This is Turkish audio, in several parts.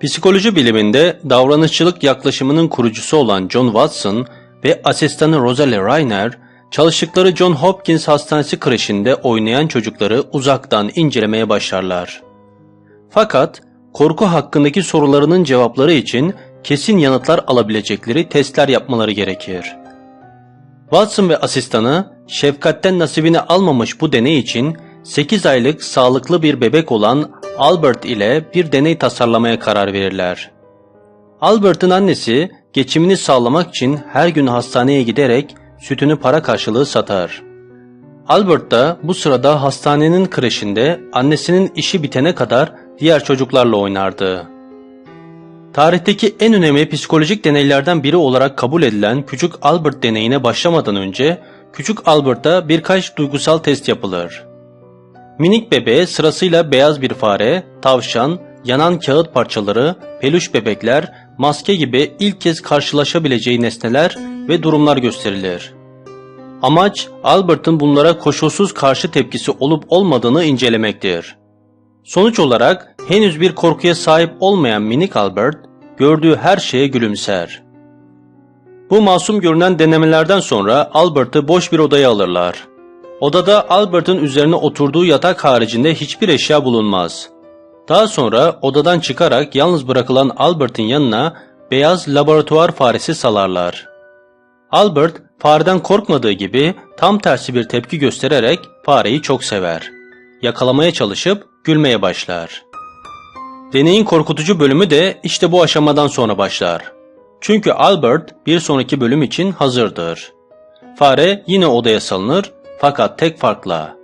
Psikoloji biliminde davranışçılık yaklaşımının kurucusu olan John Watson ve asistanı Rosalie Reiner, çalıştıkları John Hopkins Hastanesi kreşinde oynayan çocukları uzaktan incelemeye başlarlar. Fakat korku hakkındaki sorularının cevapları için kesin yanıtlar alabilecekleri testler yapmaları gerekir. Watson ve asistanı şefkatten nasibini almamış bu deney için 8 aylık sağlıklı bir bebek olan Albert ile bir deney tasarlamaya karar verirler. Albert'ın annesi geçimini sağlamak için her gün hastaneye giderek sütünü para karşılığı satar. Albert da bu sırada hastanenin kreşinde annesinin işi bitene kadar diğer çocuklarla oynardı. Tarihteki en önemli psikolojik deneylerden biri olarak kabul edilen Küçük Albert deneyine başlamadan önce Küçük Albert'ta birkaç duygusal test yapılır. Minik bebeğe sırasıyla beyaz bir fare, tavşan, yanan kağıt parçaları, peluş bebekler, maske gibi ilk kez karşılaşabileceği nesneler ve durumlar gösterilir. Amaç Albert'ın bunlara koşulsuz karşı tepkisi olup olmadığını incelemektir. Sonuç olarak henüz bir korkuya sahip olmayan minik Albert gördüğü her şeye gülümser. Bu masum görünen denemelerden sonra Albert'ı boş bir odaya alırlar. Odada Albert'ın üzerine oturduğu yatak haricinde hiçbir eşya bulunmaz. Daha sonra odadan çıkarak yalnız bırakılan Albert'ın yanına beyaz laboratuvar faresi salarlar. Albert fareden korkmadığı gibi tam tersi bir tepki göstererek fareyi çok sever. Yakalamaya çalışıp gülmeye başlar. Deneyin korkutucu bölümü de işte bu aşamadan sonra başlar. Çünkü Albert bir sonraki bölüm için hazırdır. Fare yine odaya salınır fakat tek farkla.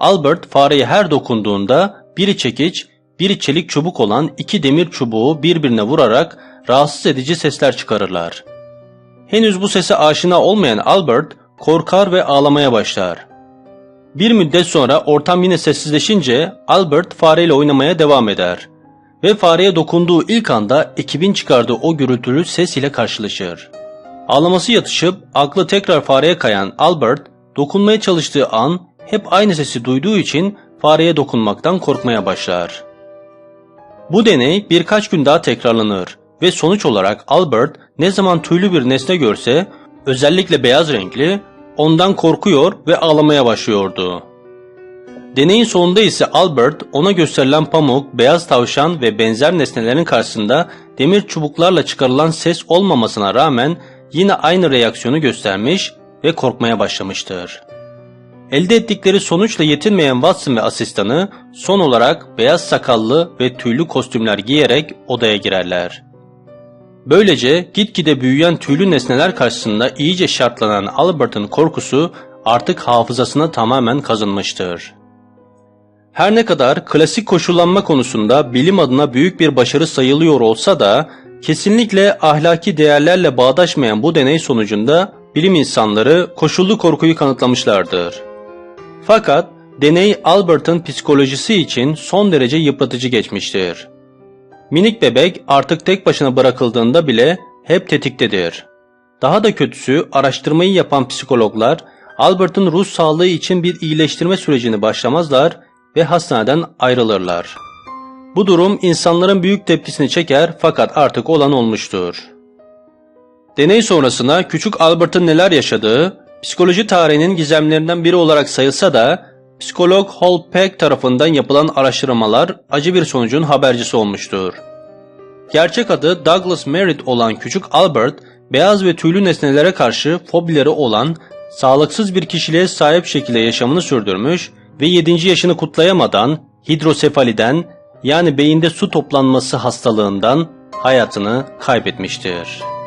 Albert fareye her dokunduğunda biri çekiç, biri çelik çubuk olan iki demir çubuğu birbirine vurarak rahatsız edici sesler çıkarırlar. Henüz bu sese aşina olmayan Albert korkar ve ağlamaya başlar. Bir müddet sonra ortam yine sessizleşince Albert fareyle oynamaya devam eder. Ve fareye dokunduğu ilk anda ekibin çıkardığı o gürültülü ses ile karşılaşır. Ağlaması yatışıp aklı tekrar fareye kayan Albert dokunmaya çalıştığı an hep aynı sesi duyduğu için fareye dokunmaktan korkmaya başlar. Bu deney birkaç gün daha tekrarlanır ve sonuç olarak Albert ne zaman tüylü bir nesne görse özellikle beyaz renkli ondan korkuyor ve ağlamaya başlıyordu. Deneyin sonunda ise Albert ona gösterilen pamuk, beyaz tavşan ve benzer nesnelerin karşısında demir çubuklarla çıkarılan ses olmamasına rağmen yine aynı reaksiyonu göstermiş ve korkmaya başlamıştır. Elde ettikleri sonuçla yetinmeyen Watson ve asistanı son olarak beyaz sakallı ve tüylü kostümler giyerek odaya girerler. Böylece gitgide büyüyen tüylü nesneler karşısında iyice şartlanan Albert'ın korkusu artık hafızasına tamamen kazınmıştır. Her ne kadar klasik koşullanma konusunda bilim adına büyük bir başarı sayılıyor olsa da kesinlikle ahlaki değerlerle bağdaşmayan bu deney sonucunda bilim insanları koşullu korkuyu kanıtlamışlardır. Fakat deney Albert'ın psikolojisi için son derece yıpratıcı geçmiştir. Minik bebek artık tek başına bırakıldığında bile hep tetiktedir. Daha da kötüsü araştırmayı yapan psikologlar Albert'ın ruh sağlığı için bir iyileştirme sürecini başlamazlar ve hastaneden ayrılırlar. Bu durum insanların büyük tepkisini çeker fakat artık olan olmuştur. Deney sonrasında küçük Albert'ın neler yaşadığı, psikoloji tarihinin gizemlerinden biri olarak sayılsa da, psikolog Hall Peck tarafından yapılan araştırmalar acı bir sonucun habercisi olmuştur. Gerçek adı Douglas Merritt olan küçük Albert, beyaz ve tüylü nesnelere karşı fobileri olan, sağlıksız bir kişiliğe sahip şekilde yaşamını sürdürmüş ve 7. yaşını kutlayamadan hidrosefaliden yani beyinde su toplanması hastalığından hayatını kaybetmiştir.